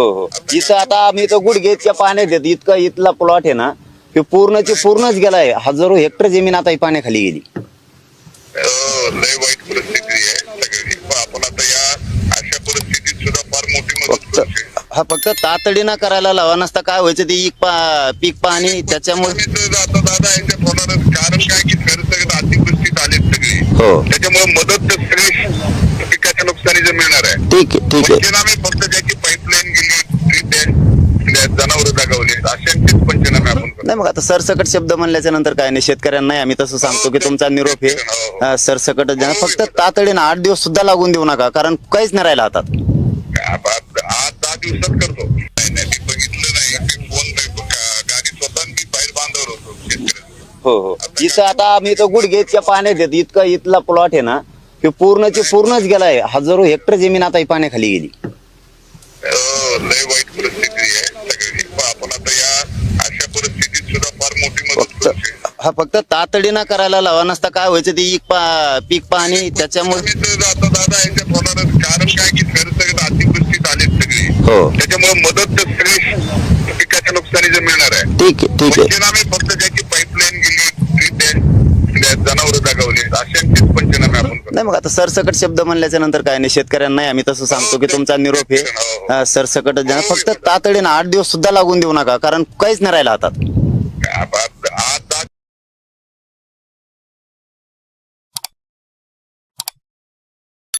हो हो. इथं आता आम्ही तर गुडघेच्या पाण्यात येत इतका इथला प्लॉट आहे ना की पूर्णची पूर्णच गेलाय. हजारो हेक्टर जमीन आता ही पाण्याखाली गेली. हो, लय वाईट परिस्थिती आहे सगळी. पण आपण आता या अशा परिस्थितीत सुद्धा फार मोठी मदत फक्त करू शकतो. हा फक्त तातडीनं करायला लावा नसता काय व्हायचं ते पीक पा पीक पाणी त्याच्यामुळे आता दादा याच्यात होणारच कारण काय की अतिवृष्टीत आलेत सगळी. हो. त्याच्यामुळे मदत तर सगळी पिकाच्या नुकसानीचं मिळणार आहे. ठीक आहे ठीक आहे. पंचनामे फक्त ज्याची पाईपलाईन गेली पंचनामे आपण नाही मग आता सरसकट शब्द म्हणल्याच्या नंतर काय नाही शेतकऱ्यांना नाही आम्ही तसं सांगतो की तुमचा निरोप आहे हा, सरसकट ज्या- फक्त तातडीनं आठ दिवस सुद्धा लागून देऊ नका कारण काहीच नाही राहिलं हातात. आता आठ दहा दिवसात करतो. नाही नाही मी बघितलं नाही. मी फोन गाडी स्वतः मी बाहेर बांधवर होतो शेतकऱ्याचं. हो हो. इथं आता आम्ही तर गुडघेच्या पाण्यात येत इतका इथला प्लॉट आहे ना की पूर्णची पूर्णच गेलाय. हजारो हेक्टर जमीन आता ही पाण्याखाली गेली. हो, लय वाईट परिस्थिती आहे पण आपण आता या अशा परिस्थितीत सुद्धा फार मोठी मदत फक्त करू शकतो हा फक्त तातडीनं करायला लावा नसता काय व्हायचं ते पीक पा- पीक पाणी त्याच्यामुळे मी तर आता दादा याच्यात होणारच कारण काय की सरसकट आलेत सगळी. हो. त्याच्यामुळे मदत तर सगळी पिकाच्या नुकसानीचं मिळणार आहे. ठीक आहे ठीक आहे. पंचनामे फक्त ज्याची पाईपलाईन गेली जनावर दगावली अशांचेच पंचनामे आपण नाही मग आता सरसकट शब्द म्हणल्याच्या नंतर काय नाही शेतकऱ्यांना आम्ही तसं सांगतो की तुमचा निरोप आहे हा, सरसकट ज्या- फक्त तातडीनं आठ दिवस सुद्धा लागून देऊ नका कारण काहीच नाही राहिलं हातात. आता